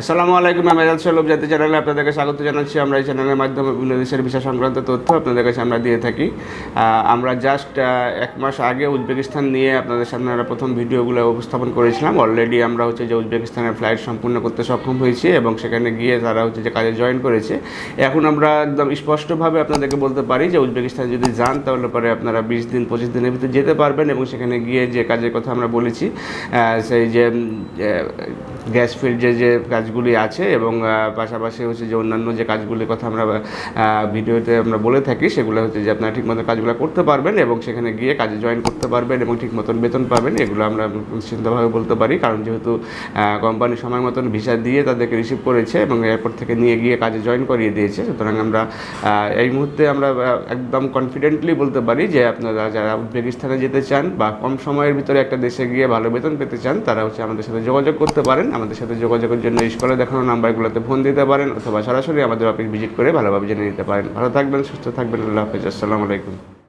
আসসালামু আলাইকুম, আমি আজাদ সলভ জাতি চ্যানেলে আপনাদেরকে স্বাগত জানাচ্ছি। আমরা এই চ্যানেলের মাধ্যমে বিভিন্ন দেশের ভিসা সংক্রান্ত তথ্য আপনাদের কাছে আমরা দিয়ে থাকি। আমরা জাস্ট এক মাস আগে উজবেকিস্তান নিয়ে আপনাদের সামনে আমরা প্রথম ভিডিওগুলো উপস্থাপন করেছিলাম। অলরেডি আমরা হচ্ছে যে উজবেকিস্তানের ফ্লাইট সম্পূর্ণ করতে সক্ষম হয়েছি এবং সেখানে গিয়ে তারা হচ্ছে যে কাজে জয়েন করেছে। এখন আমরা একদম স্পষ্টভাবে আপনাদেরকে বলতে পারি যে উজবেকিস্তান যদি যান, তাহলে পরে আপনারা বিশ দিন, পঁচিশ দিনের ভিতরে যেতে পারবেন এবং সেখানে গিয়ে যে কাজের কথা আমরা বলেছি সেই যে গ্যাস ফিল্ড যে যে কাজগুলি আছে এবং পাশাপাশি হচ্ছে যে অন্যান্য যে কাজগুলির কথা আমরা ভিডিওতে আমরা বলে থাকি, সেগুলো হচ্ছে যে আপনারা ঠিকমতো কাজগুলো করতে পারবেন এবং সেখানে গিয়ে কাজে জয়েন করতে পারবেন এবং ঠিক মতন বেতন পাবেন, এগুলো আমরা নিশ্চিন্তভাবে বলতে পারি। কারণ যেহেতু কোম্পানি সময় মতন ভিসা দিয়ে তাদেরকে রিসিভ করেছে এবং এয়ারপোর্ট থেকে নিয়ে গিয়ে কাজে জয়েন করিয়ে দিয়েছে, সুতরাং আমরা এই মুহূর্তে আমরা একদম কনফিডেন্টলি বলতে পারি যে আপনারা যারা উজবেকিস্তানে যেতে চান বা কম সময়ের ভিতরে একটা দেশে গিয়ে ভালো বেতন পেতে চান, তারা হচ্ছে আমাদের সাথে যোগাযোগ করতে পারেন। আমাদের সাথে যোগাযোগের জন্য স্কুলে দেখানো নাম্বারগুলোতে ফোন দিতে পারেন অথবা সরাসরি আমাদের অফিস ভিজিট করে ভালোভাবে জেনে নিতে পারেন। ভালো থাকবেন, সুস্থ থাকবেন, আল্লাহ হাফিজ, আসসালামু আলাইকুম।